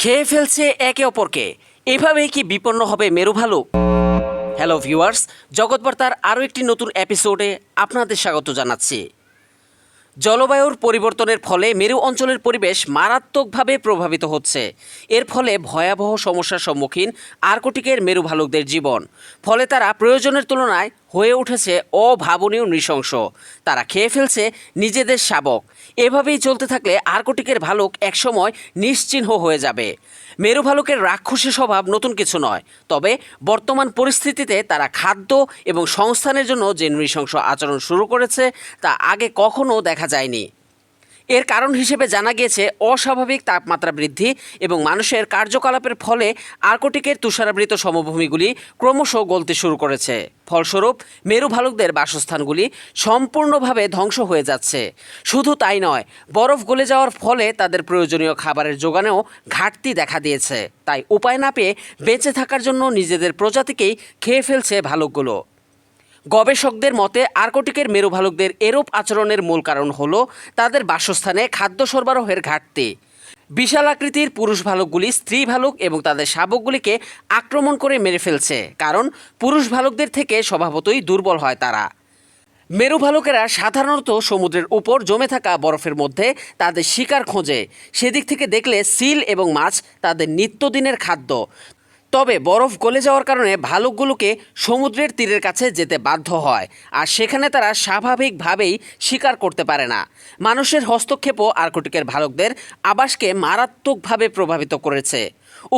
খেয়ে ফেলছে একে অপরকে। এভাবেই কি বিপন্ন হবে মেরু ভালুক হ্যালো ভিউয়ার্স জগৎবার্তার আরও একটি নতুন এপিসোডে আপনাদের স্বাগত জানাচ্ছি। জলবায়ুর পরিবর্তনের ফলে মেরু অঞ্চলের পরিবেশ মারাত্মকভাবে প্রভাবিত হচ্ছে। এর ফলে ভয়াবহ সমস্যার সম্মুখীন আর্কটিকের মেরু ভালুকদের জীবন। ফলে তারা প্রয়োজনের তুলনায় হয়ে উঠেছে অভাবনীয় নৃশংস। তারা খেয়ে ফেলছে নিজেদের শাবক। এভাবেই চলতে থাকলে আর্কটিকের ভালুক একসময় নিশ্চিহ্ন হয়ে যাবে। মেরু ভালুকের রাক্ষসী স্বভাব নতুন কিছু নয়। তবে বর্তমান পরিস্থিতিতে তারা খাদ্য এবং সংস্থানের জন্য যে নৃশংস আচরণ শুরু করেছে তা আগে কখনও দেখা যায়নি। এর কারণ হিসেবে জানা গিয়েছে, অস্বাভাবিক তাপমাত্রা বৃদ্ধি এবং মানুষের কার্যকলাপের ফলে আর্কটিকের তুষারাবৃত সমভূমিগুলি ক্রমশ গলতে শুরু করেছে। ফলস্বরূপ, মেরু ভালুকদের বাসস্থানগুলি সম্পূর্ণভাবে ধ্বংস হয়ে যাচ্ছে। শুধু তাই নয়, বরফ গলে যাওয়ার ফলে তাদের প্রয়োজনীয় খাবারের যোগানেও ঘাটতি দেখা দিয়েছে। তাই উপায় না পেয়ে বেঁচে থাকার জন্য নিজেদের প্রজাতিকেই খেয়ে ফেলছে ভালুকগুলো। গবেষকদের মতে আর্কটিকের মেরু ভালুকদের এরূপ আচরণের মূল কারণ হল তাদের বাসস্থানে খাদ্য সরবরাহের ঘাটতি। বিশাল আকৃতির পুরুষ ভালুকগুলি স্ত্রী ভালুক এবং তাদের শাবকগুলিকে আক্রমণ করে মেরে ফেলছে, কারণ পুরুষ ভালুকদের থেকে স্বভাবতই দুর্বল হয় তারা। মেরু ভালুকেরা সাধারণত সমুদ্রের উপর জমে থাকা বরফের মধ্যে তাদের শিকার খোঁজে। সেদিক থেকে দেখলে সিল এবং মাছ তাদের নিত্যদিনের খাদ্য। তবে বরফ গলে যাওয়ার কারণে ভালুকগুলোকে সমুদ্রের তীরের কাছে যেতে বাধ্য হয়, আর সেখানে তারা স্বাভাবিকভাবেই শিকার করতে পারে না। মানুষের হস্তক্ষেপও আর্কটিকের ভালুকদের আবাসকে মারাত্মকভাবে প্রভাবিত করেছে।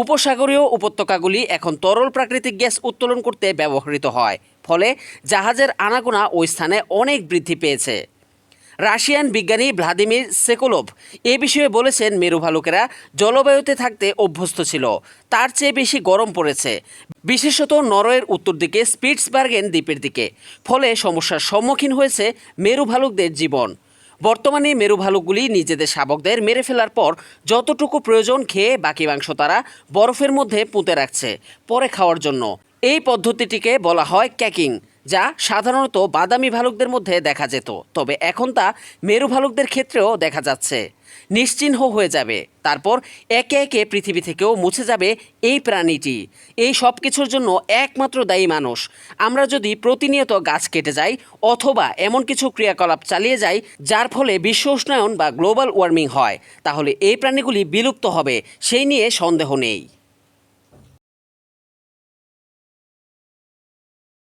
উপসাগরীয় উপত্যকাগুলি এখন তরল প্রাকৃতিক গ্যাস উত্তোলন করতে ব্যবহৃত হয়, ফলে জাহাজের আনাগোনা ওই স্থানে অনেক বৃদ্ধি পেয়েছে। রাশিয়ান বিজ্ঞানী ভ্লাদিমির সেকোলোভ এ বিষয়ে বলেছেন মেরু ভালুকেরা জলবায়ুতে থাকতে অভ্যস্ত ছিল, তার চেয়ে বেশি গরম পড়েছে। বিশেষত নরওয়ের উত্তর দিকে স্পিটসবার্গেন দ্বীপের দিকে। ফলে সমস্যার সম্মুখীন হয়েছে মেরু ভালুকদের জীবন। বর্তমানে মেরু ভালুকগুলি নিজেদের শাবকদের মেরে ফেলার পর যতটুকু প্রয়োজন খেয়ে বাকি মাংস তারা বরফের মধ্যে পুঁতে রাখছে, পরে খাওয়ার জন্য। এই পদ্ধতিটিকে বলা হয় ক্যাকিং। যা সাধারণত বাদামি ভালুকদের মধ্যে দেখা যেত, তবে এখন তা মেরু ভালুকদের ক্ষেত্রেও দেখা যাচ্ছে। নিশ্চিহ্ন হয়ে যাবে। তারপর একে একে পৃথিবী থেকেও মুছে যাবে এই প্রাণীটি। এই সব কিছুর জন্য একমাত্র দায়ী মানুষ। আমরা যদি প্রতিনিয়ত গাছ কেটে যাই, অথবা এমন কিছু ক্রিয়াকলাপ চালিয়ে যাই, যার ফলে বিশ্ব উষ্ণায়ন বা গ্লোবাল ওয়ার্মিং হয়, তাহলে এই প্রাণীগুলি বিলুপ্ত হবে, সেই নিয়ে সন্দেহ নেই।